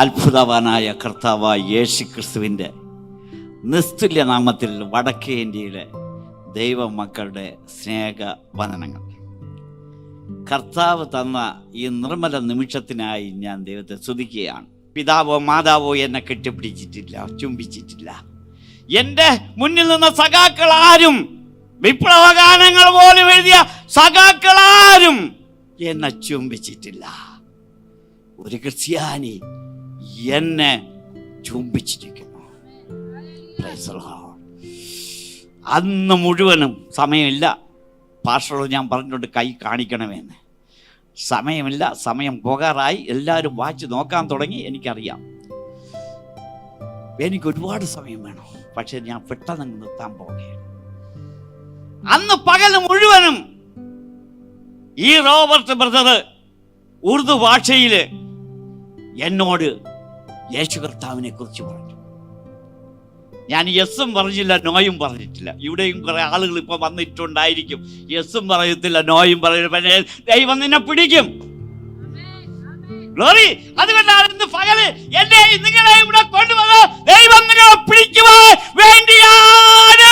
അത്ഭുതവാനായ കർത്താവായ യേശു ക്രിസ്തുവിന്റെ നിസ്തുല്യ നാമത്തിൽ വടക്കേ ഇന്ത്യയിലെ ദൈവമക്കളുടെ സ്നേഹ വനനങ്ങൾ കർത്താവ് തന്ന ഈ നിർമ്മല നിമിഷത്തിനായി ഞാൻ ദൈവത്തെ സ്തുതിക്കുകയാണ്. പിതാവോ മാതാവോ എന്നെ കെട്ടിപ്പിടിച്ചിട്ടില്ല ചുംബിച്ചിട്ടില്ല. എന്റെ മുന്നിൽ നിന്ന സഖാക്കൾ ആരും വിപ്ലവഗാനങ്ങൾ പോലും എഴുതിയ സഖാക്കൾ ആരും എന്നെ ചുംബിച്ചിട്ടില്ല. ഒരു ക്രിസ്ത്യാനി എന്നെ ചുംബിച്ചിരിക്കുന്നു. അന്ന് മുഴുവനും സമയമില്ല. പാർഷോട് ഞാൻ പറഞ്ഞിട്ടുണ്ട് കൈ കാണിക്കണമെന്ന്. സമയമില്ല സമയം പോകാറായി. എല്ലാവരും വാച്ച് നോക്കാൻ തുടങ്ങി എനിക്കറിയാം. എനിക്ക് ഒരുപാട് സമയം വേണം പക്ഷെ ഞാൻ പെട്ടെന്ന് നിർത്താൻ പോകുകയാണ് അന്ന് പകൽ മുഴുവനും ഈ റോബർട്ട് ബ്രദർ ഉറുദു ഭാഷയിൽ എന്നോട് യേശു കർത്താവിനെ കുറിച്ച് പറഞ്ഞു. ഞാൻ യെസ്സും പറഞ്ഞില്ല നോയും പറഞ്ഞിട്ടില്ല. ഇവിടെയും കുറെ ആളുകൾ ഇപ്പൊ വന്നിട്ടുണ്ടായിരിക്കും. യെസ്സും പറയത്തില്ല നോയും പക്ഷേ ദൈവം നിന്നെ പിടിക്കും. ഗ്ലോറി ദൈവം നിങ്ങളെ പിടിക്കുവാൻ വേണ്ടിയാണ്.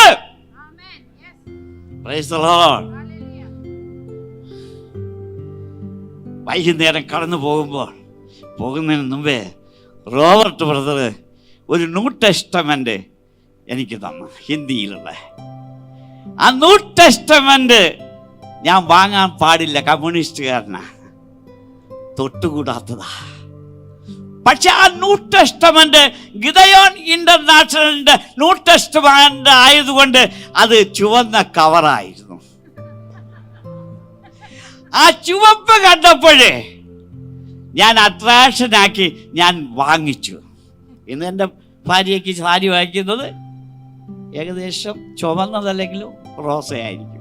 വൈകുന്നേരം കടന്നു പോകുമ്പോൾ പോകുന്നതിന് മുമ്പേ റോബർട്ട് ബ്രദർ ഒരു ന്യൂ ടെസ്റ്റമെന്റ് എനിക്ക് തന്നു ഹിന്ദിയിലുള്ള. ആ ന്യൂ ടെസ്റ്റമെന്റ് ഞാൻ വാങ്ങാൻ പാടില്ല കമ്മ്യൂണിസ്റ്റുകാരനാ. തൊട്ടുകൂടാത്തതാ. പക്ഷെ ആ ന്യൂ ടെസ്റ്റമെന്റ് ഗിതയോൺ ഇന്റർനാഷണലിന്റെ ന്യൂ ടെസ്റ്റമെന്റ് ആയതുകൊണ്ട് അത് ചുവന്ന കവറായിരുന്നു. ആ ചുവപ്പ് കണ്ടപ്പോഴേ ഞാൻ അട്രാക്ഷൻ ആക്കി ഞാൻ വാങ്ങിച്ചു. ഇന്ന് എന്റെ ഭാര്യയ്ക്ക് സാരി വാങ്ങിക്കുന്നത് ഏകദേശം ചുമന്നതല്ലെങ്കിലും റോസയായിരിക്കും.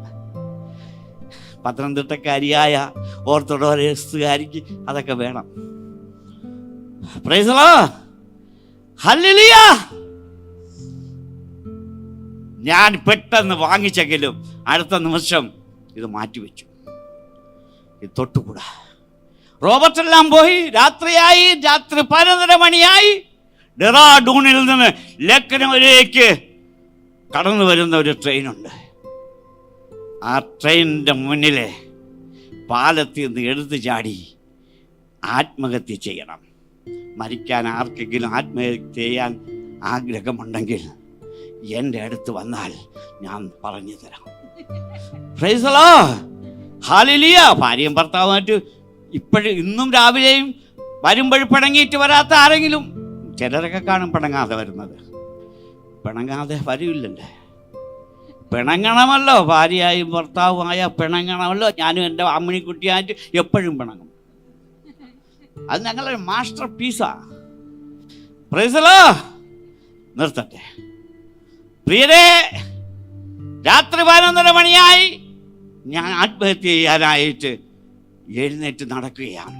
പത്തനംതിട്ടക്കാരിയായ ഓർത്തഡോക്സുകാരിക്ക് അതൊക്കെ വേണം. ഞാൻ പെട്ടെന്ന് വാങ്ങിച്ചെങ്കിലും അടുത്ത നിമിഷം ഇത് മാറ്റിവെച്ചു. ഇത് തൊട്ടുകൂടാ. റോബർട്ട് എല്ലാം പോയി രാത്രിയായി രാത്രി പതിനൊന്നര മണിയായി. ഡെറാഡൂണിൽ നിന്ന് ലക്നൌവിലേക്ക് കടന്നു വരുന്ന ഒരു ട്രെയിനുണ്ട്. ആ ട്രെയിനിന്റെ മുന്നിലെ പാലത്തിൽ നിന്ന് എടുത്തു ചാടി ആത്മഹത്യ ചെയ്യണം. മരിക്കാൻ ആർക്കെങ്കിലും ആത്മഹത്യ ചെയ്യാൻ ആഗ്രഹമുണ്ടെങ്കിൽ എന്റെ അടുത്ത് വന്നാൽ ഞാൻ പറഞ്ഞു തരാം. ഹാലിലിയ ഭാര്യയും ഭർത്താവുമായിട്ട് ഇപ്പോഴും ഇന്നും രാവിലെയും വരുമ്പോഴും പിണങ്ങിയിട്ട് വരാത്ത ആരെങ്കിലും ചിലരൊക്കെ കാണും പിണങ്ങാതെ വരുന്നത്. പിണങ്ങാതെ വരില്ലല്ലേ. പിണങ്ങണമല്ലോ ഭാര്യയായും ഭർത്താവുമായ പിണങ്ങണമല്ലോ. ഞാനും എന്റെ അമ്മിണിക്കുട്ടിയായിട്ട് എപ്പോഴും പിണങ്ങും. അത് ഞങ്ങളുടെ മാസ്റ്റർ പീസാ പ്രൈസലോ നിർത്തട്ടെ. പ്രിയരെ രാത്രി പതിനൊന്നര മണിയായി ഞാൻ ആത്മഹത്യ ചെയ്യാനായിട്ട് എഴുന്നേറ്റ് നടക്കുകയാണ്.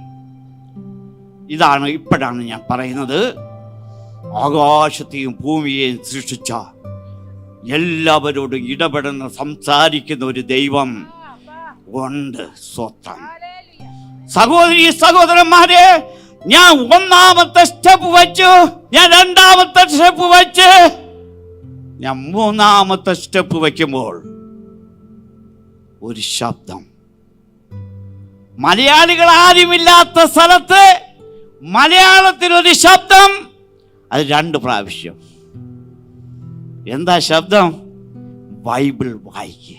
ഇതാണ് ഇപ്പോഴാണ് ഞാൻ പറയുന്നത്. ആകാശത്തെയും ഭൂമിയെയും സൃഷ്ടിച്ച എല്ലാവരോടും ഇടപെടുന്ന സംസാരിക്കുന്ന ഒരു ദൈവം ഉണ്ട് സ്വത്വം. സഹോദരി സഹോദരന്മാരെ ഞാൻ ഒന്നാമത്തെ സ്റ്റെപ്പ് വെച്ചു ഞാൻ രണ്ടാമത്തെ സ്റ്റെപ്പ് വെച്ച് ഞാൻ മൂന്നാമത്തെ സ്റ്റെപ്പ് വയ്ക്കുമ്പോൾ ഒരു ശബ്ദം മലയാളികൾ ആരുമില്ലാത്ത സ്ഥലത്ത് മലയാളത്തിനൊരു ശബ്ദം. അത് രണ്ട് പ്രാവശ്യം. എന്താ ശബ്ദം? ബൈബിൾ വായിക്കുക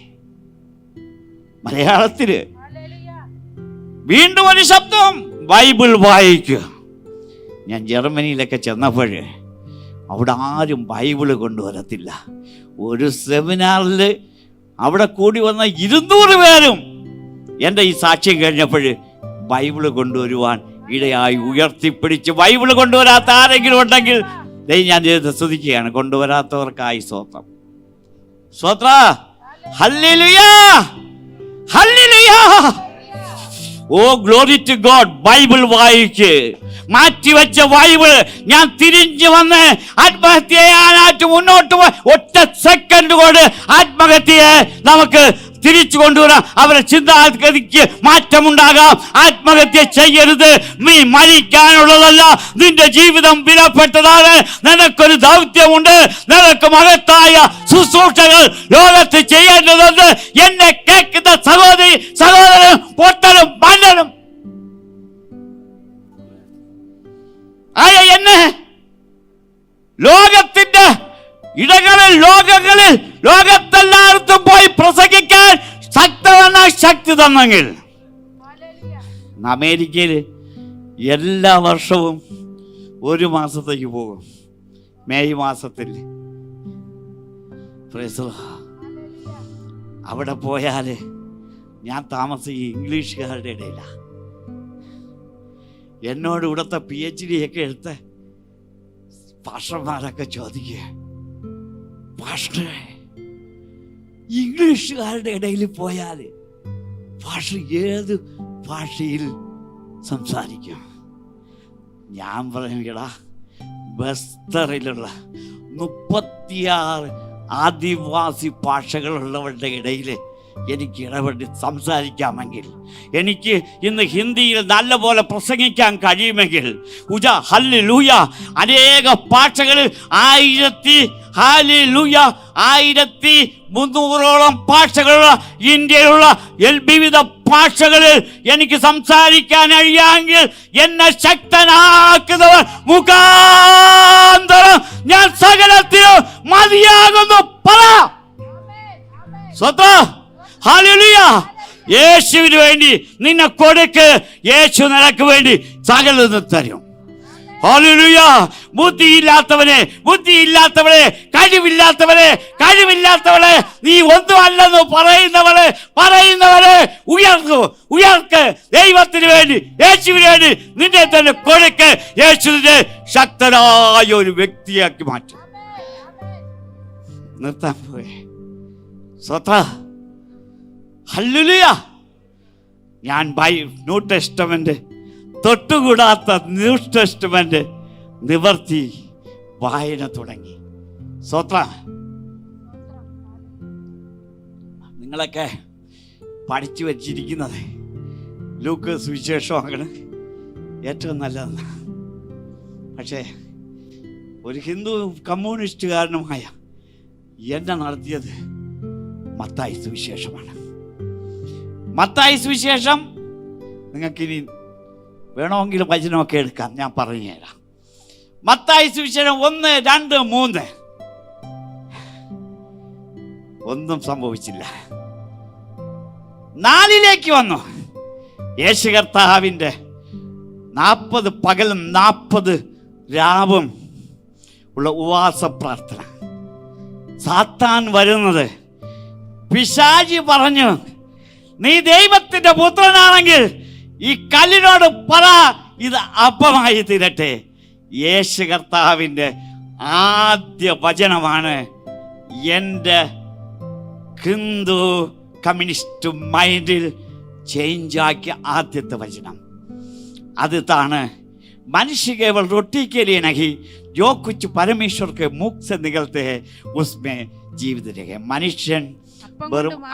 മലയാളത്തിൽ. വീണ്ടും ഒരു ശബ്ദം ബൈബിൾ വായിക്കുക ഞാൻ ജർമ്മനിയിലൊക്കെ ചെന്നപ്പോൾ അവിടെ ആരും ബൈബിൾ കൊണ്ടുവരത്തില്ല. ഒരു സെമിനാറിൽ അവിടെ കൂടി വന്ന ഇരുന്നൂറ് പേരും എന്റെ ഈ സാക്ഷ്യം കഴിഞ്ഞപ്പോൾ ബൈബിൾ കൊണ്ടുവരുവാൻ ഇടയായി ഉയർത്തിപ്പിടിച്ച് ബൈബിൾ കൊണ്ടുവരാത്ത ആരെങ്കിലും ഉണ്ടെങ്കിൽ ദൈ ഞാൻ ചെയ്ത് സ്തുതിക്കുകയാണ് കൊണ്ടുവരാത്തവർക്കായി സ്വത്രം സ്വത്ര oh glory to God Bible വായിച്ച് മാറ്റിവെച്ച ബൈബിൾ ഞാൻ തിരിഞ്ഞു വന്ന് ആത്മഹത്യ മുന്നോട്ട് ഒറ്റ സെക്കൻഡ് കൊണ്ട് ആത്മഹത്യയെ നമുക്ക് തിരിച്ചു കൊണ്ടുവരാം അവരുടെ ചിന്താഗതിക്ക് മാറ്റമുണ്ടാകാം ആത്മഹത്യ ചെയ്യരുത് നീ മരിക്കാനുള്ളതല്ല നിന്റെ ജീവിതം വിലപ്പെട്ടതാണ് നിനക്കൊരു ദൗത്യമുണ്ട് നിനക്ക് മഹത്തായ ശുശ്രൂഷകൾ ലോകത്ത് ചെയ്യേണ്ടതുണ്ട് എന്നെ കേൾക്കുന്ന സഹോദരി സഹോദരൻ പൊട്ടനും മന്നനും ആയ എന്നെ ലോകത്തിന്റെ ഇടങ്ങളിൽ ലോകങ്ങളിൽ ലോകത്തെല്ലായിടത്തും പോയി പ്രസംഗിക്കാൻ ശക്തമെന്ന ശക്തി തന്നെങ്കിൽ. അമേരിക്കയിൽ എല്ലാ വർഷവും ഒരു മാസത്തേക്ക് പോകും. മെയ് മാസത്തിൽ. അവിടെ പോയാൽ ഞാൻ താമസിക്കും ഇംഗ്ലീഷുകാരുടെ ഇടയിലാണ് എന്നോട് ഇവിടുത്തെ പി എച്ച് ഡി ഒക്കെ എടുത്ത് പാഷന്മാരൊക്കെ ചോദിക്കുക. പാഷേ ഇംഗ്ലീഷുകാരുടെ ഇടയിൽ പോയാൽ ഭാഷ ഏത് ഭാഷയിൽ സംസാരിക്കും? ഞാൻ പറയുകടാ ബസ്തറിലുള്ള മുപ്പത്തിയാറ് ആദിവാസി ഭാഷകളുള്ളവരുടെ ഇടയിൽ എനിക്ക് ഇടപെട്ട് സംസാരിക്കാമെങ്കിൽ എനിക്ക് ഇന്ന് ഹിന്ദിയിൽ നല്ലപോലെ പ്രസംഗിക്കാൻ കഴിയുമെങ്കിൽ ഉജ ഹല്ലി ലൂയ അനേക ഭാഷകളിൽ ആയിരത്തി ഹാലി ലൂയ ആയിരത്തി മുന്നൂറോളം ഭാഷകളുള്ള ഇന്ത്യയിലുള്ള വിവിധ ഭാഷകളിൽ എനിക്ക് സംസാരിക്കാൻ കഴിയാമെങ്കിൽ എന്നെ ശക്തനാക്കുന്നവർ മുഖാന്തരം ഞാൻ സകലത്തിലും മതിയാകുന്നു. പറ. സ്വത്ത യേശുവിന് വേണ്ടി നിന്നെ കൊടുക്ക്. യേശു നിനക്ക് വേണ്ടി സകലതും തരും. ബുദ്ധിയില്ലാത്തവനെ ബുദ്ധിയില്ലാത്തവളെ കഴിവില്ലാത്തവളെ കഴിവില്ലാത്തവളെ നീ ഒന്നുമല്ലെന്ന് പറയുന്നവളെ പറയുന്നവരെ ഉയർന്നു ഉയർക്ക്. ദൈവത്തിന് വേണ്ടി യേശുവിന് വേണ്ടി നിന്നെ തന്നെ കൊടുക്ക്. യേശുവിനെ ശക്തനായ ഒരു വ്യക്തിയാക്കി മാറ്റും. നിർത്താൻ പോയി. സ്വത്ത. ഹല്ലുലിയ. ഞാൻ ബൈ ന്യൂ ടെസ്റ്റമെന്റ് തൊട്ടുകൂടാത്ത ന്യൂ ടെസ്റ്റമെന്റ് നിവർത്തി വായന തുടങ്ങി. സ്വത്ര നിങ്ങളൊക്കെ പഠിച്ചു വച്ചിരിക്കുന്നത് ലൂക്ക് സുവിശേഷമാണ് ഏറ്റവും നല്ലതെന്ന്. പക്ഷേ ഒരു ഹിന്ദു കമ്മ്യൂണിസ്റ്റ് കാരണമായ എന്നെ നടത്തിയത് മത്തായി സുവിശേഷമാണ്. മത്തായി സുവിശേഷം. നിങ്ങൾക്കിനി വേണമെങ്കിൽ വചനമൊക്കെ എടുക്കാം. ഞാൻ പറഞ്ഞു തരാം മത്തായി സുവിശേഷം ഒന്ന് രണ്ട് മൂന്ന്. ഒന്നും സംഭവിച്ചില്ല. നാലിലേക്ക് വന്നു. യേശു കർത്താവിന്റെ നാൽപ്പത് പകലും നാൽപ്പത് രാവും ഉള്ള ഉപവാസ പ്രാർത്ഥന സാത്താൻ വരുന്നത് പിശാചി പറഞ്ഞു നീ ദൈവത്തിന്റെ പുത്രനാണെങ്കിൽ ഈ കല്ലിനോട് പറ ഇത് അപ്പമായി തീരട്ടെ യേശു കർത്താവിൻ്റെ ആദ്യ വചനമാണ് എൻ്റെ ഹിന്ദു കമ്മ്യൂണിസ്റ്റ് മൈൻഡിൽ ചേഞ്ചാക്കിയ ആദ്യത്തെ വചനം അത് താണ് मनुष्य केवल रोटी के लिए नहीं जो कुछ परमेश्वर के मुख से निकलते हैं उसमें जीवित रहे മനുഷ്യൻ അപ്പം വെറും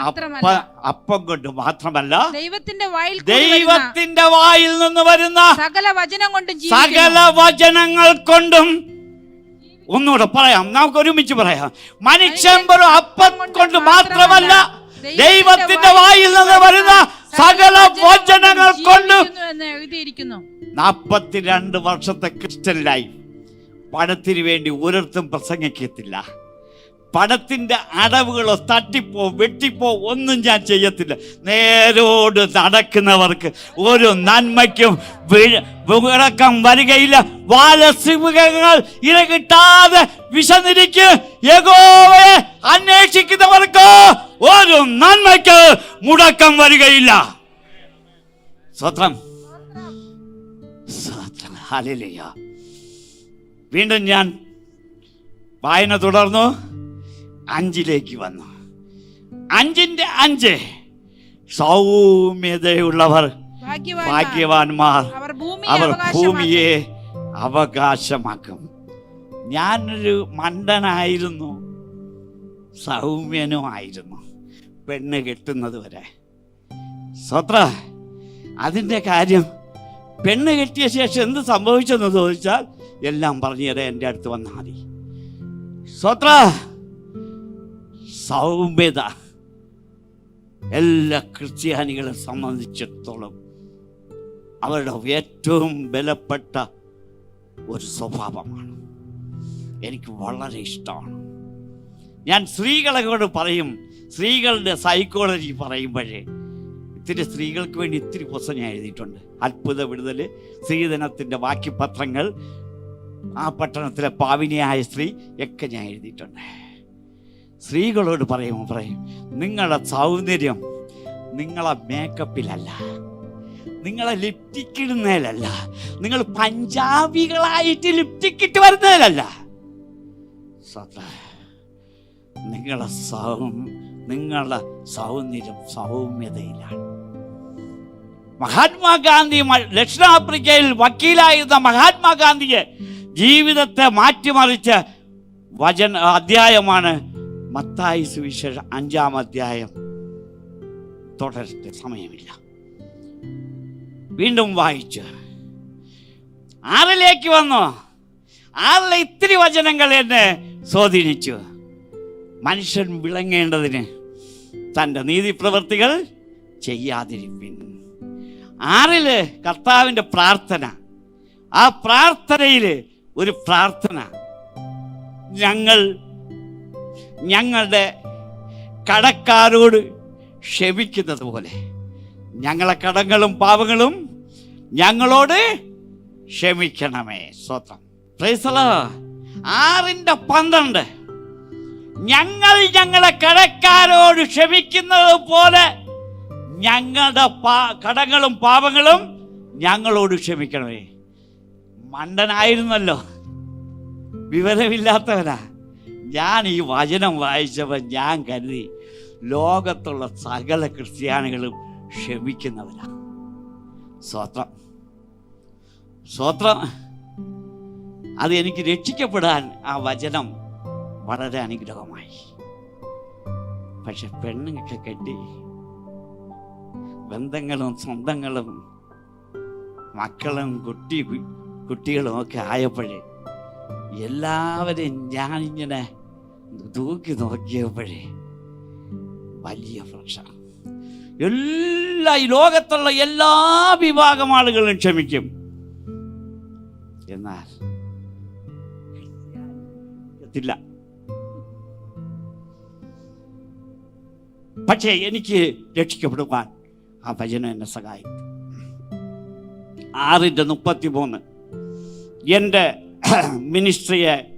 അപ്പ കൊണ്ട് മാത്രമല്ല ദൈവത്തിന്റെ വായിൽ ദൈവത്തിന്റെ വായിൽ നിന്ന് വരുന്ന സകല വചനം കൊണ്ടും സകല വചനങ്ങൾ കൊണ്ടും ഒന്നുകൂടെ പറയാം. നമുക്ക് ഒരുമിച്ച് പറയാം. മനുഷ്യൻ വെറും അപ്പം കൊണ്ട് മാത്രമല്ല ദൈവത്തിന്റെ വായിൽ നിന്ന് വരുന്ന സകല വചനങ്ങൾ കൊണ്ടും എഴുതിയിരിക്കുന്നു. നാൽപ്പത്തിരണ്ട് വർഷത്തെ ക്രിസ്ത്യൻ ലൈഫ് പണത്തിന് വേണ്ടി ഒരിടത്തും പ്രസംഗിക്കത്തില്ല. പണത്തിന്റെ അടവുകളോ തട്ടിപ്പോ വെട്ടിപ്പോ ഒന്നും ഞാൻ ചെയ്യത്തില്ല. നേരോട് നടക്കുന്നവർക്ക് ഒരു നന്മയ്ക്കും വിളക്കം വരികയില്ല. ബാലസിംഹങ്ങൾ ഇരകിട്ടാതെ വിശന്നിരിക്ക്. യഹോവയെ അന്വേഷിക്കുന്നവർക്ക് ഒരു നന്മയ്ക്ക് മുടക്കം വരികയില്ല. സ്വത്രം. ഹല്ലേലൂയ. വീണ്ടും ഞാൻ വായന തുടർന്നു. അഞ്ചിലേക്ക് വന്നു. അഞ്ചിന്റെ അഞ്ച്. സൗമ്യതയുള്ളവർ ഭാഗ്യവാന്മാർ. അവർ ഭൂമിയെ അവകാശമാക്കും. ഞാനൊരു മണ്ടനായിരുന്നു. സൗമ്യനുമായിരുന്നു പെണ്ണ് കെട്ടുന്നത് വരെ. സ്വത്ര അതിന്റെ കാര്യം പെണ്ണ് കെട്ടിയ ശേഷം എന്ത് സംഭവിച്ചെന്ന് ചോദിച്ചാൽ എല്ലാം പറഞ്ഞു തരാം എന്റെ അടുത്ത് വന്നാൽ മതി. സ്വത്ര സൗമ്യത. എല്ലാ ക്രിസ്ത്യാനികളെ സംബന്ധിച്ചിടത്തോളം അവരുടെ ഏറ്റവും ബലപ്പെട്ട ഒരു സ്വഭാവമാണ്. എനിക്ക് വളരെ ഇഷ്ടമാണ്. ഞാൻ സ്ത്രീകളോട് പറയും സ്ത്രീകളുടെ സൈക്കോളജി പറയുമ്പോഴേ ഇത്തിരി സ്ത്രീകൾക്ക് വേണ്ടി ഇത്തിരി പുസ്തകം ഞാൻ എഴുതിയിട്ടുണ്ട്. അത്ഭുത വിടുതൽ സ്ത്രീധനത്തിന്റെ ബാക്കി പത്രങ്ങൾ ആ പട്ടണത്തിലെ പാവിനിയായ സ്ത്രീ ഒക്കെ ഞാൻ എഴുതിയിട്ടുണ്ട്. സ്ത്രീകളോട് പറയും പറയും നിങ്ങളുടെ സൗന്ദര്യം നിങ്ങളെ മേക്കപ്പിലല്ല നിങ്ങളെ ലിപ്റ്റിക് ഇടുന്നതിലല്ല. നിങ്ങൾ പഞ്ചാബികളായിട്ട് ലിപ്റ്റിക് ഇട്ട് വരുന്നതിലല്ല. നിങ്ങളെ സൗ നിങ്ങളുടെ സൗന്ദര്യം സൗമ്യതയിലാണ്. മഹാത്മാഗാന്ധി ദക്ഷിണാഫ്രിക്കയിൽ വക്കീലായിരുന്ന മഹാത്മാഗാന്ധിയെ ജീവിതത്തെ മാറ്റിമറിച്ച വചന അധ്യായമാണ് മത്തായി സുവിശേഷം അഞ്ചാം അധ്യായം. തുടരട്ടെ സമയമില്ല. വീണ്ടും വായിച്ചു. ആറിലേക്ക് വന്നു. ആറിലെ ഇത്തിരി വചനങ്ങൾ എന്നെ സ്വാധീനിച്ചു. മനുഷ്യൻ വിളങ്ങേണ്ടതിന് തന്റെ നീതിപ്രവൃത്തികൾ ചെയ്യാതിരിപ്പിൻ. ആറിൽ കർത്താവിന്റെ പ്രാർത്ഥന. ആ പ്രാർത്ഥനയിൽ ഒരു പ്രാർത്ഥന. ഞങ്ങൾ ഞങ്ങളുടെ കടക്കാരോട് ക്ഷമിക്കുന്നത് പോലെ ഞങ്ങളെ കടങ്ങളും പാപങ്ങളും ഞങ്ങളോട് ക്ഷമിക്കണമേ. സ്വത്തം പ്രൈസല ആറിന്റെ പന്ത്രണ്ട്. ഞങ്ങൾ ഞങ്ങളെ കടക്കാരോട് ക്ഷമിക്കുന്നത് പോലെ ഞങ്ങളുടെ പാ- കടങ്ങളും പാപങ്ങളും ഞങ്ങളോട് ക്ഷമിക്കണമേ. മണ്ടനായിരുന്നല്ലോ. വിവരമില്ലാത്തവനാ. ഞാൻ ഈ വചനം വായിച്ചപ്പോൾ ഞാൻ കരുതി ലോകത്തുള്ള സകല ക്രിസ്ത്യാനികളും ക്ഷമിക്കുന്നവരാ. സ്വത്രം. സ്വത്രം. അത് എനിക്ക് രക്ഷിക്കപ്പെടാൻ ആ വചനം വളരെ അനുഗ്രഹമായി. പക്ഷെ പെണ്ണുങ്ങൾക്ക് കെട്ടി ബന്ധങ്ങളും സ്വന്തങ്ങളും മക്കളും കുട്ടി കുട്ടികളും ഒക്കെ ആയപ്പോഴേ എല്ലാവരെയും ഞാനിങ്ങനെ തൂക്കി നോക്കിയപ്പോഴേ വലിയ പ്രശ്നം എല്ലാ ഈ ലോകത്തുള്ള എല്ലാ വിഭാഗം ആളുകളും ക്ഷമിക്കും. എന്നാൽ എത്തില്ല പക്ഷേ എനിക്ക് രക്ഷിക്കപ്പെടുവാൻ ആ ഭജന എന്നെ സഹായിക്കും. ആറിന്റെ മുപ്പത്തി മൂന്ന് എന്റെ മിനിസ്ട്രിയെ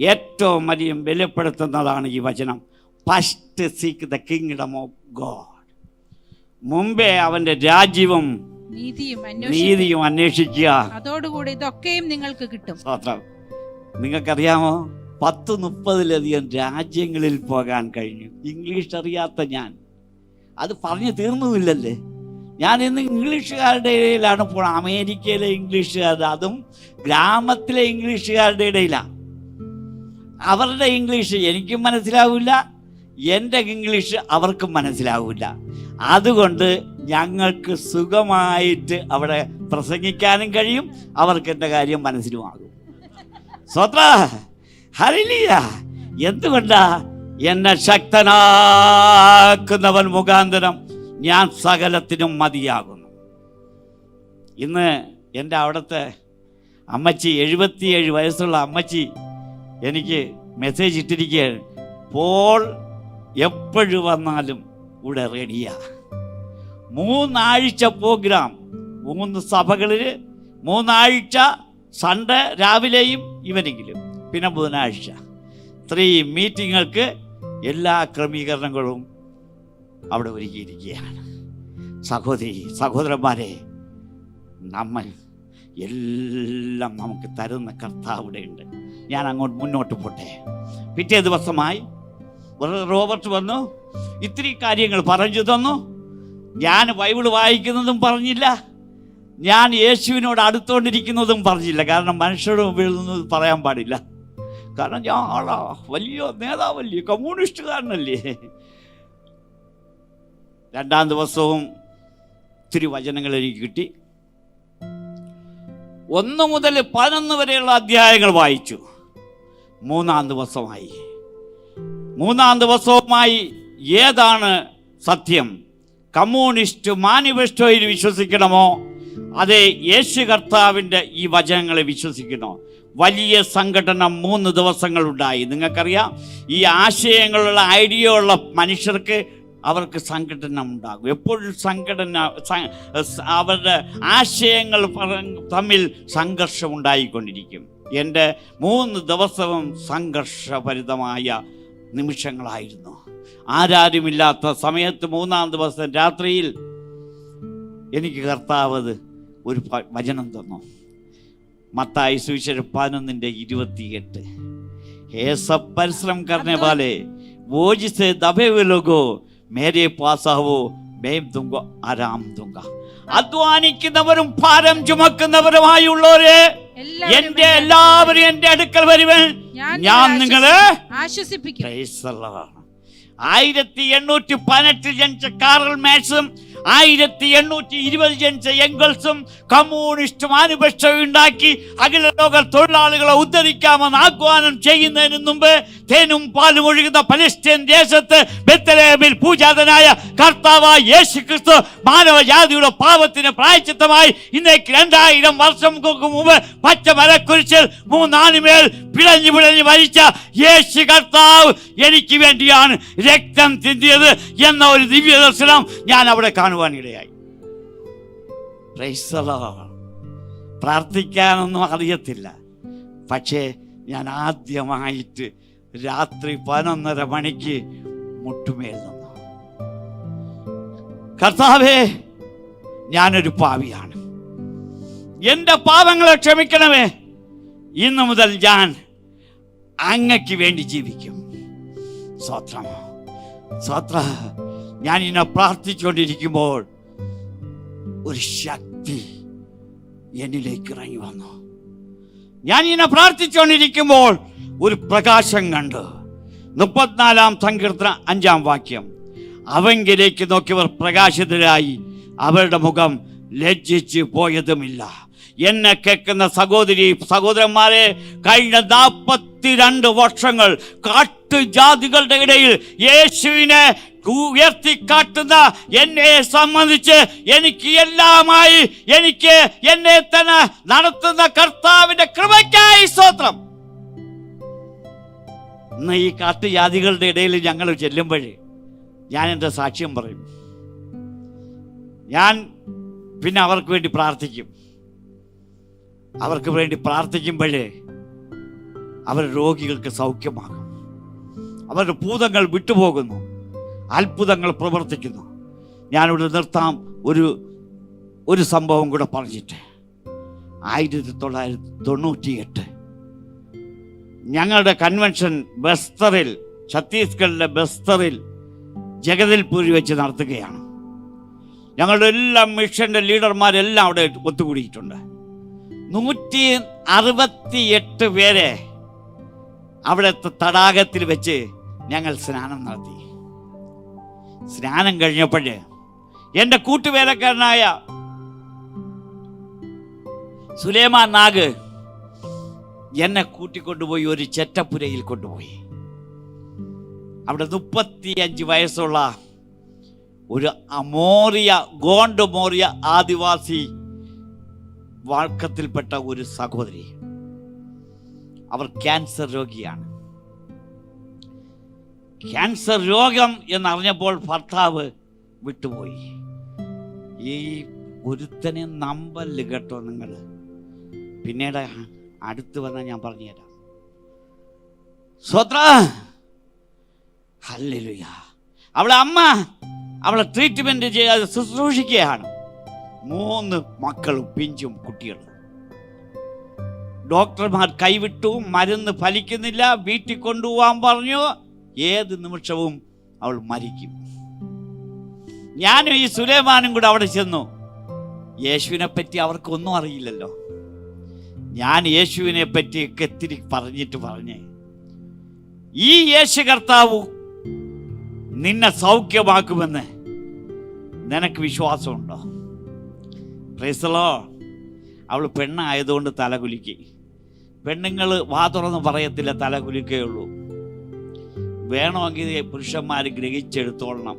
ഏറ്റവും അധികം വെളിപ്പെടുത്തുന്നതാണ് ഈ വചനം. First seek the kingdom of God മുമ്പേ അവന്റെ രാജ്യവും നീതിയും അന്വേഷിക്കും നീതിയും അന്വേഷിക്കുക. അതോടുകൂടി ഇതൊക്കെയും നിങ്ങൾക്ക് കിട്ടും. നിങ്ങൾക്കറിയാമോ? പത്ത് മുപ്പതിലധികം രാജ്യങ്ങളിൽ പോകാൻ കഴിഞ്ഞു. ഇംഗ്ലീഷ് അറിയാത്ത ഞാൻ. അത് പറഞ്ഞു തീർന്നുമില്ലല്ലേ? ഞാൻ ഇന്ന് ഇംഗ്ലീഷുകാരുടെ ഇടയിലാണ് പോണത്. അമേരിക്കയിലെ ഇംഗ്ലീഷുകാരുടെ അതും ഗ്രാമത്തിലെ ഇംഗ്ലീഷുകാരുടെ ഇടയിലാണ് അവരുടെ ഇംഗ്ലീഷ് എനിക്കും മനസ്സിലാവില്ല എന്റെ ഇംഗ്ലീഷ് അവർക്കും മനസ്സിലാവില്ല. അതുകൊണ്ട് ഞങ്ങൾക്ക് സുഖമായിട്ട് അവിടെ പ്രസംഗിക്കാനും കഴിയും അവർക്ക് എന്റെ കാര്യം മനസ്സിലുമാകും സ്വത്ര ഹരിലിയ എന്തുകൊണ്ടാ എന്നെ ശക്തനാക്കുന്നവൻ മുഖാന്തരം ഞാൻ സകലത്തിനും മതിയാകുന്നു? ഇന്ന് എന്റെ അവിടുത്തെ അമ്മച്ചി എഴുപത്തിയേഴ് വയസ്സുള്ള അമ്മച്ചി എനിക്ക് മെസ്സേജ് ഇട്ടിരിക്കുകയാണ്. പോൾ എപ്പോഴും വന്നാലും ഇവിടെ റെഡിയാ മൂന്നാഴ്ച പ്രോഗ്രാം മൂന്ന് സഭകളിൽ മൂന്നാഴ്ച സൺഡേ രാവിലെയും ഈവനിങ്ങിലും പിന്നെ ബുധനാഴ്ച. ത്രീ മീറ്റിങ്ങൾക്ക് എല്ലാ ക്രമീകരണങ്ങളും അവിടെ ഒരുക്കിയിരിക്കുകയാണ്. സഹോദരി സഹോദരന്മാരെ നമ്മൾ എല്ലാം നമുക്ക് തരുന്ന കർത്താവ് ഇവിടെയുണ്ട് ഞാൻ അങ്ങോട്ട് മുന്നോട്ട് പോട്ടെ. പിറ്റേ ദിവസമായി റോബർട്ട് വന്നു. ഇത്തിരി കാര്യങ്ങൾ പറഞ്ഞു തന്നു. ഞാൻ ബൈബിൾ വായിക്കുന്നതും പറഞ്ഞില്ല. ഞാൻ യേശുവിനോട് അടുത്തോണ്ടിരിക്കുന്നതും പറഞ്ഞില്ല. കാരണം മനുഷ്യരുടെ മുമ്പിൽ നിന്ന് പറയാൻ പാടില്ല. കാരണം ഞാൻ ആളാ. വലിയ നേതാവല്ലേ? കമ്മ്യൂണിസ്റ്റുകാരനല്ലേ? രണ്ടാം ദിവസവും ഇത്തിരി വചനങ്ങൾ എനിക്ക് കിട്ടി. ഒന്ന് മുതൽ പതിനൊന്ന് വരെയുള്ള അധ്യായങ്ങൾ വായിച്ചു. മൂന്നാം ദിവസമായി. മൂന്നാം ദിവസവുമായി ഏതാണ് സത്യം? കമ്മ്യൂണിസ്റ്റ് മാനിഫെസ്റ്റോയിൽ വിശ്വസിക്കണമോ? അതെ യേശു കർത്താവിന്റെ ഈ വചനങ്ങളെ വിശ്വസിക്കണോ വലിയ സംഘടന മൂന്ന് ദിവസങ്ങളുണ്ടായി. നിങ്ങൾക്കറിയാം ഈ ആശയങ്ങളുള്ള ഐഡിയ ഉള്ള മനുഷ്യർക്ക് അവർക്ക് സംഘടന ഉണ്ടാകും എപ്പോഴും സംഘടന അവരുടെ ആശയങ്ങൾ തമ്മിൽ സംഘർഷം ഉണ്ടായിക്കൊണ്ടിരിക്കും. എന്റെ മൂന്ന് ദിവസവും സംഘർഷഭരിതമായ നിമിഷങ്ങളായിരുന്നു. ആരാരുമില്ലാത്ത സമയത്ത് മൂന്നാം ദിവസം രാത്രിയിൽ എനിക്ക് കർത്താവത് ഒരു വചനം തന്നു. മത്തായി സുവിശേഷം പതിനൊന്നിന്റെ ഇരുപത്തിയെട്ട്. ഹേസ പരിശ്രമം കർണേ പോലെ ഓജിസെ മേരെ പാസാവോ മേം തുങ്ക ആരാം തുങ്ക അധ്വാനിക്കുന്നവരും ഭാരം ചുമക്കുന്നവരുമായുള്ളവരെ എന്റെ എല്ലാവരും എന്റെ അടുക്കൽ വരുവൻ. ഞാൻ നിങ്ങളെ ആശ്വസിപ്പിക്കും. ആയിരത്തി എണ്ണൂറ്റി പതിനെട്ടിൽ ജനിച്ച കാറൽ മാക്സും ആയിരത്തി എണ്ണൂറ്റി ഇരുപത് ജനിച്ച എംഗൾസും കമ്മ്യൂണിസ്റ്റ് മാനിപക്ഷവും ഉണ്ടാക്കി അഖില ലോക തൊഴിലാളികളെ ഉദ്ധരിക്കാമെന്ന് ആഹ്വാനം ചെയ്യുന്നതിന് മുമ്പ് തേനും പാലും ഒഴുകുന്ന പലസ്തീൻ ദേശത്ത് ബെത്തലേമിൽ പൂജാതനായ കർത്താവായ യേശു ക്രിസ്തു മാനവജാതിയുടെ പാപത്തിന് പ്രായച്ചിത്തമായി ഇന്നേക്ക് രണ്ടായിരം വർഷം മുമ്പ് പച്ച മരക്കുരിശിൽ മൂന്നാനുമേൽ പിഴഞ്ഞു പിഴഞ്ഞു മരിച്ച യേശു കർത്താവ് എനിക്ക് വേണ്ടിയാണ് രക്തം തിന്തിയത് എന്ന ഒരു ദിവ്യ ദർശനം ഞാൻ അവിടെ കാണുവാനിടയായി Praise ഇടയായി. പ്രാർത്ഥിക്കാനൊന്നും അറിയത്തില്ല. പക്ഷേ ഞാൻ ആദ്യമായിട്ട് രാത്രി പതിനൊന്നര മണിക്ക് മുട്ടുമേൽ നിന്നു. കർത്താവേ ഞാനൊരു പാവിയാണ്. എന്റെ പാപങ്ങളെ ക്ഷമിക്കണമേ. ഇന്നു മുതൽ ഞാൻ അങ്ങയ്ക്ക് വേണ്ടി ജീവിക്കും. സ്വത്രം സ്വത്ര ഞാൻ പ്രാർത്ഥിച്ചുകൊണ്ടിരിക്കുമ്പോൾ ഒരു ശക്തി എന്നിലേക്ക് ഇറങ്ങി വന്നു. ഞാൻ പ്രാർത്ഥിച്ചുകൊണ്ടിരിക്കുമ്പോൾ ഒരു പ്രകാശം കണ്ടു. മുപ്പത്തിനാലാം സങ്കീർത്തന അഞ്ചാം വാക്യം. അവങ്കിലേക്ക് നോക്കിയവർ പ്രകാശിതരായി അവരുടെ മുഖം ലജ്ജിച്ച് പോയതുമില്ല. എന്നെ കേൾക്കുന്ന സഹോദരി സഹോദരന്മാരെ കഴിഞ്ഞ നാൽപ്പത്തിരണ്ട് വർഷങ്ങൾ കാട്ടുജാതികളുടെ ഇടയിൽ യേശുവിനെ ഉയർത്തിക്കാട്ടുന്ന എന്നെ സംബന്ധിച്ച് എനിക്ക് എല്ലാമായി എനിക്ക് എന്നെ തന്നെ നടത്തുന്ന കർത്താവിന്റെ കൃപയ്ക്കായി സ്തോത്രം. ഇന്ന് ഈ കാട്ടുജാതികളുടെ ഇടയിൽ ഞങ്ങൾ ചെല്ലുമ്പോഴേ ഞാൻ എന്റെ സാക്ഷ്യം പറയും. ഞാൻ പിന്നെ അവർക്ക് വേണ്ടി പ്രാർത്ഥിക്കും. അവർക്ക് വേണ്ടി പ്രാർത്ഥിക്കുമ്പോഴേ അവർ രോഗികൾക്ക് സൗഖ്യമാകും. അവരുടെ ഭൂതങ്ങൾ വിട്ടുപോകുന്നു. അത്ഭുതങ്ങൾ പ്രവർത്തിക്കുന്നു. ഞാനിവിടെ നിർത്താം ഒരു ഒരു സംഭവം കൂടെ പറഞ്ഞിട്ട്. ആയിരത്തി തൊള്ളായിരത്തി തൊണ്ണൂറ്റി എട്ട് ഞങ്ങളുടെ കൺവെൻഷൻ ബസ്തറിൽ ഛത്തീസ്ഗഡിലെ ബസ്തറിൽ ജഗതിൽപൂരി വെച്ച് നടത്തുകയാണ്. ഞങ്ങളുടെ എല്ലാ മിഷന്റെ ലീഡർമാരെല്ലാം അവിടെ ഒത്തുകൂടിയിട്ടുണ്ട്. നൂറ്റി അറുപത്തി എട്ട് പേരെ അവിടുത്തെ തടാകത്തിൽ വെച്ച് ഞങ്ങൾ സ്നാനം നടത്തി. സ്നാനം കഴിഞ്ഞപ്പോഴേ എന്റെ കൂട്ടുവേലക്കാരനായ സുലേമാൻ നാഗ് എന്നെ കൂട്ടിക്കൊണ്ടുപോയി ഒരു ചെറ്റപ്പുരയിൽ കൊണ്ടുപോയി. അവിടെ മുപ്പത്തിയഞ്ച് വയസ്സുള്ള ഒരു അമോറിയ ഗോണ്ട് മോറിയ ആദിവാസി വഴക്കത്തിൽപ്പെട്ട ഒരു സഹോദരി. അവർ ക്യാൻസർ രോഗിയാണ്. ക്യാൻസർ രോഗം എന്നറിഞ്ഞപ്പോൾ ഭർത്താവ് വിട്ടുപോയി. ഈ ഒരുത്തനെ നമ്പൽ കേട്ടോ നിങ്ങൾ. പിന്നീട് അടുത്ത് വന്നാൽ ഞാൻ പറഞ്ഞുതരാം. സ്വത്ര ഹല്ലുയ അവളെ അമ്മ അവളെ ട്രീറ്റ്മെന്റ് ചെയ്യാതെ ശുശ്രൂഷിക്കുകയാണ്. മൂന്ന് മക്കളും പിഞ്ചും കുട്ടികളും. ഡോക്ടർമാർ കൈവിട്ടു മരുന്ന് ഫലിക്കുന്നില്ല വീട്ടിൽ കൊണ്ടുപോകാൻ പറഞ്ഞു. ഏത് നിമിഷവും അവൾ മരിക്കും. ഞാനും ഈ സുലൈമാനും കൂടെ അവിടെ ചെന്നു. യേശുവിനെ പറ്റി അവർക്കൊന്നും അറിയില്ലല്ലോ. ഞാൻ യേശുവിനെ പറ്റിയൊക്കെ ഇത്തിരി പറഞ്ഞിട്ട് പറഞ്ഞേ. ഈ യേശു കർത്താവ് നിന്നെ സൗഖ്യമാക്കുമെന്ന് നിനക്ക് വിശ്വാസമുണ്ടോ? പ്രൈസലോ അവൾ പെണ്ണായതുകൊണ്ട് തലകുലുക്കി പെണ്ണുങ്ങൾ വാ തുറന്ന് പറയത്തില്ല തലകുലുക്കേ ഉള്ളൂ. വേണമെങ്കിൽ പുരുഷന്മാർ ഗ്രഹിച്ചെടുത്തോളണം.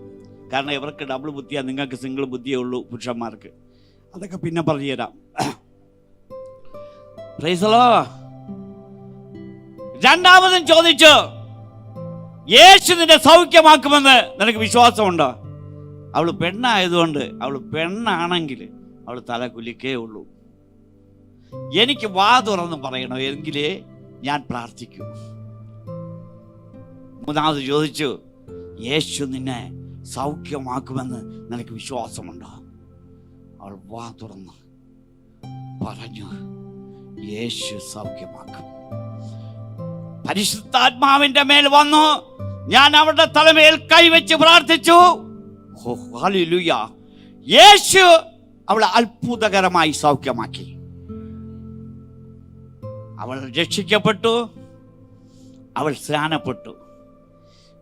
കാരണം ഇവർക്ക് ഡബിൾ ബുദ്ധിയാണ് നിങ്ങൾക്ക് സിംഗിൾ ബുദ്ധിയേ ഉള്ളൂ പുരുഷന്മാർക്ക്. അതൊക്കെ പിന്നെ പറഞ്ഞു തരാം. പ്രൈസലോ രണ്ടാമതും ചോദിച്ചു യേശു നിന്റെ സൗഖ്യമാക്കുമെന്ന് നിനക്ക് വിശ്വാസമുണ്ടോ? അവൾ പെണ്ണായതുകൊണ്ട് അവൾ പെണ്ണാണെങ്കിൽ അവൾ തല കുലിക്കേ ഉള്ളൂ. എനിക്ക് വാ തുറന്ന് പറയണോ? എങ്കിലേ ഞാൻ പ്രാർത്ഥിക്കൂ. മൂന്നാമത് ചോദിച്ചു യേശു നിന്നെ സൗഖ്യമാക്കുമെന്ന് നിനക്ക് വിശ്വാസമുണ്ടോ? അവൾ വാ തുറന്നു. പറഞ്ഞു യേശു സൗഖ്യമാക്കും. പരിശുദ്ധാത്മാവിന്റെ മേൽ വന്നു. ഞാൻ അവരുടെ തലമേൽ കൈവച്ച് പ്രാർത്ഥിച്ചു. യേശു അവളെ അത്ഭുതകരമായി സൗഖ്യമാക്കി. അവൾ രക്ഷിക്കപ്പെട്ടു. അവൾ സ്നാനപ്പെട്ടു.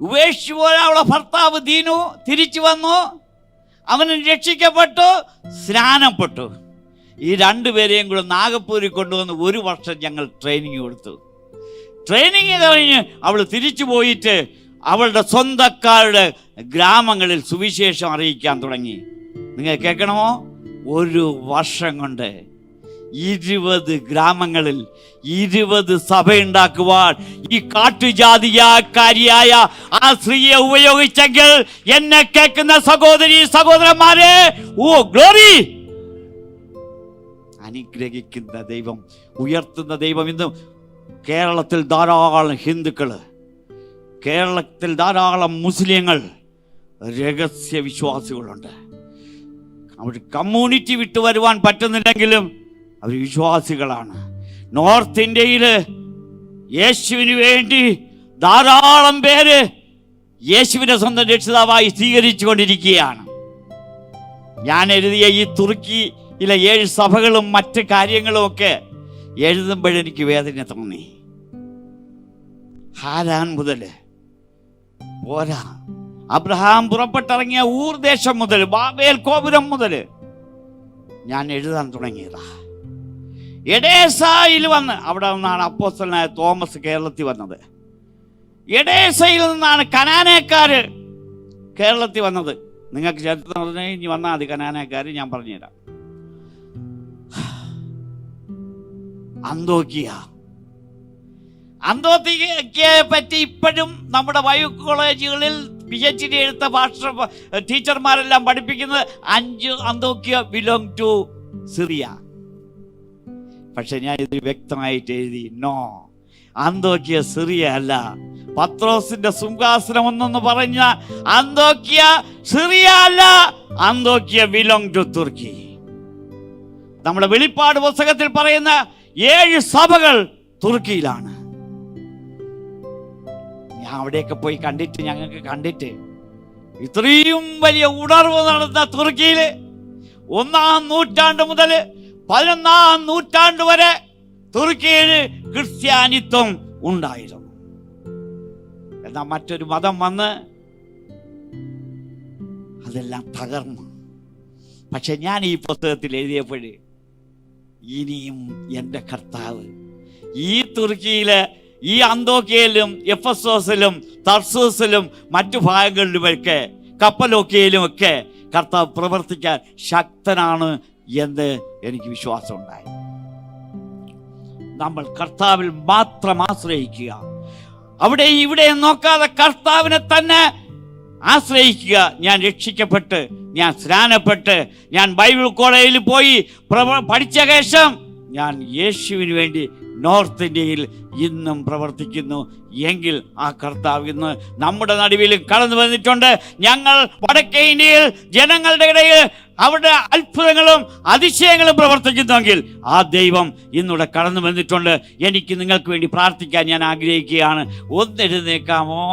ഉപേക്ഷിച്ചു പോയ അവളെ ഭർത്താവ് ദീനു തിരിച്ചു വന്നു. അവന് രക്ഷിക്കപ്പെട്ടു സ്നാനപ്പെട്ടു. ഈ രണ്ടുപേരെയും കൂടെ നാഗപ്പൂരിൽ കൊണ്ടുവന്ന് ഒരു വർഷം ഞങ്ങൾ ട്രെയിനിങ് കൊടുത്തു. ട്രെയിനിങ് കഴിഞ്ഞ് അവൾ തിരിച്ചു പോയിട്ട് അവളുടെ സ്വന്തക്കാരുടെ ഗ്രാമങ്ങളിൽ സുവിശേഷം അറിയിക്കാൻ തുടങ്ങി. നിങ്ങൾ കേൾക്കണമോ? ഒരു വർഷം കൊണ്ട് ഇരുപത് ഗ്രാമങ്ങളിൽ ഇരുപത് സഭയുണ്ടാക്കുവാൻ ഈ കാട്ടുജാതിയാക്കാരിയായ ആ സ്ത്രീയെ ഉപയോഗിച്ചെങ്കിൽ എന്നെ കേൾക്കുന്ന സഹോദരി സഹോദരന്മാരെ ഓ ഗ്ലോറി! അനുഗ്രഹിക്കുന്ന ദൈവം ഉയർത്തുന്ന ദൈവം ഇന്ന് കേരളത്തിൽ ധാരാളം ഹിന്ദുക്കൾ കേരളത്തിൽ ധാരാളം മുസ്ലിങ്ങൾ രഹസ്യ വിശ്വാസികളുണ്ട് അവർ കമ്മ്യൂണിറ്റി വിട്ടു വരുവാൻ പറ്റുന്നില്ലെങ്കിലും അവർ വിശ്വാസികളാണ്. നോർത്ത് ഇന്ത്യയിൽ യേശുവിന് വേണ്ടി ധാരാളം പേര് യേശുവിനെ സ്വന്തം രക്ഷിതാവായി സ്വീകരിച്ചു കൊണ്ടിരിക്കുകയാണ് ഞാൻ എഴുതിയ ഈ തുർക്കിയിലെ ഏഴ് സഭകളും മറ്റ് കാര്യങ്ങളും ഒക്കെ എഴുതുമ്പോഴെനിക്ക് വേദന തോന്നി. ഹാരാൻ മുതൽ പോരാ. അബ്രഹാം പുറപ്പെട്ടിറങ്ങിയ ഊർദേശം മുതൽ ബാബേൽ കോപുരം മുതൽ ഞാൻ എഴുതാൻ തുടങ്ങിയതാ. എഡേസയിൽ വന്ന് അവിടെ നിന്നാണ് അപ്പോസ്റ്റലായ തോമസ് കേരളത്തിൽ വന്നത്. എഡേസയിൽ നിന്നാണ് കനാനക്കാര് കേരളത്തിൽ വന്നത്. നിങ്ങൾക്ക് ചരിത്രം പറഞ്ഞാൽ ഇനി വന്നാൽ മതി കനാനക്കാര് ഞാൻ പറഞ്ഞുതരാം. അന്തോക്കിയ. അന്തോക്കിയെ പറ്റി ഇപ്പോഴും നമ്മുടെ ബയോ കോളേജുകളിൽ പി എച്ച് ഡി എടുത്ത ഭാഷ ടീച്ചർമാരെല്ലാം പഠിപ്പിക്കുന്നത് അഞ്ച് അന്തോക്കിയ ബിലോങ് ടു സിറിയ. പക്ഷെ ഞാൻ ഇതിൽ വ്യക്തമായിട്ട് എഴുതി നോ അന്തോക്കിയ സിറിയ അല്ല പത്രോസിന്റെ സിംഹാസനം ഒന്നെന്ന് പറഞ്ഞ അന്തോക്കിയ സിറിയ അല്ല അന്തോക്കിയ ബിലോങ് ടു തുർക്കി. നമ്മുടെ വെളിപ്പാട് പുസ്തകത്തിൽ പറയുന്ന ഏഴ് സഭകൾ തുർക്കിയിലാണ്. ഞാൻ അവിടെയൊക്കെ പോയി കണ്ടിട്ട് ഞങ്ങൾക്ക് കണ്ടിട്ട് ഇത്രയും വലിയ ഉണർവ് നടന്ന തുർക്കിയിൽ ഒന്നാം നൂറ്റാണ്ട് മുതൽ പതിനൊന്നാം നൂറ്റാണ്ട് വരെ തുർക്കിയിൽ ക്രിസ്ത്യാനിത്വം ഉണ്ടായിരുന്നു. എന്നാൽ മറ്റൊരു മതം വന്ന് അതെല്ലാം തകർന്നു. പക്ഷെ ഞാൻ ഈ പുസ്തകത്തിൽ എഴുതിയപ്പോഴേ ഇനിയും എന്റെ കർത്താവ് ഈ തുർക്കിയിലെ ഈ അന്തോക്കിയയിലും എഫസോസിലും തർസോസിലും മറ്റു ഭാഗങ്ങളിലുമൊക്കെ കപ്പലോക്കിയയിലുമൊക്കെ കർത്താവ് പ്രവർത്തിക്കാൻ ശക്തനാണ് എന്ന് എനിക്ക് വിശ്വാസമുണ്ടായി. നമ്മൾ കർത്താവിൽ മാത്രം ആശ്രയിക്കുക. അവിടെ ഇവിടെ നോക്കാതെ കർത്താവിനെ തന്നെ ആശ്രയിക്കുക. ഞാൻ രക്ഷിക്കപ്പെട്ട് ഞാൻ സ്നാനപ്പെട്ട് ഞാൻ ബൈബിൾ കോളേജിൽ പോയി പഠിച്ച ശേഷം ഞാൻ യേശുവിന് വേണ്ടി നോർത്ത് ഇന്ത്യയിൽ ഇന്നും പ്രവർത്തിക്കുന്നു. എങ്കിൽ ആ കർത്താവ് ഇന്ന് നമ്മുടെ നടുവിലും കടന്നു വന്നിട്ടുണ്ട്. ഞങ്ങൾ വടക്കേ ഇന്ത്യയിൽ ജനങ്ങളുടെ ഇടയിൽ അവിടെ അത്ഭുതങ്ങളും അതിശയങ്ങളും പ്രവർത്തിക്കുന്നുവെങ്കിൽ ആ ദൈവം ഇന്നിവിടെ കടന്നു വന്നിട്ടുണ്ട്. എനിക്ക് നിങ്ങൾക്ക് വേണ്ടി പ്രാർത്ഥിക്കാൻ ഞാൻ ആഗ്രഹിക്കുകയാണ്. ഒന്നെഴുന്നേക്കാമോ?